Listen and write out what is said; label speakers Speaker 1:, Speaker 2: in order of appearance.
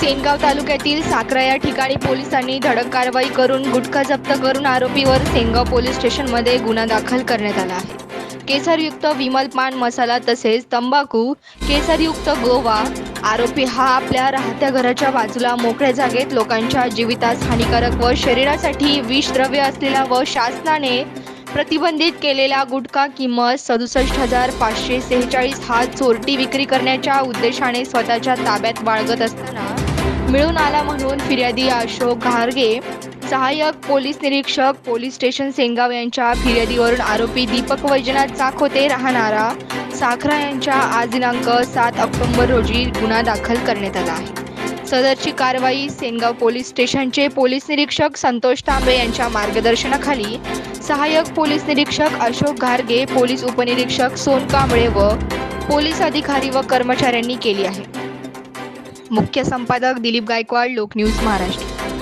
Speaker 1: सेनगाव तालुक्यातील साखरा या ठिकाणी पोलिसांनी धडक कारवाई करून गुटखा जप्त करून आरोपीवर सेनगाव पोलीस स्टेशनमध्ये गुन्हा दाखल करण्यात आला आहे. केसरयुक्त विमल पान मसाला तसेच तंबाखू केसरयुक्त गोवा आरोपी हा आपल्या राहत्या घराच्या बाजूला मोकळ्या जागेत लोकांच्या जीवितास हानिकारक व शरीरासाठी विषद्रव्य असलेला व शासनाने प्रतिबंधित केलेला गुटखा किंमत सदुसष्ट हजार पाचशे सेहेचाळीस हा चोरटी विक्री करण्याच्या उद्देशाने स्वतःच्या ताब्यात बाळगत असताना मिळून आला म्हणून फिर्यादी अशोक घारगे सहाय्यक पोलीस निरीक्षक पोलीस स्टेशन सेंगाव यांच्या फिर्यादीवरून आरोपी दीपक वैजनाथ चाखोते राहणारा साखरा यांच्या आज दिनांक सात ऑक्टोबर रोजी गुन्हा दाखल करण्यात आला आहे. सदरची कारवाई सेनगाव पोलीस स्टेशनचे पोलीस निरीक्षक संतोष तांबे यांच्या मार्गदर्शनाखाली सहाय्यक पोलीस निरीक्षक अशोक घारगे पोलीस उपनिरीक्षक सोन कांबळे व पोलीस अधिकारी व कर्मचाऱ्यांनी केली आहे. मुख्य संपादक दिलीप गायकवाड लोक न्यूज महाराष्ट्र.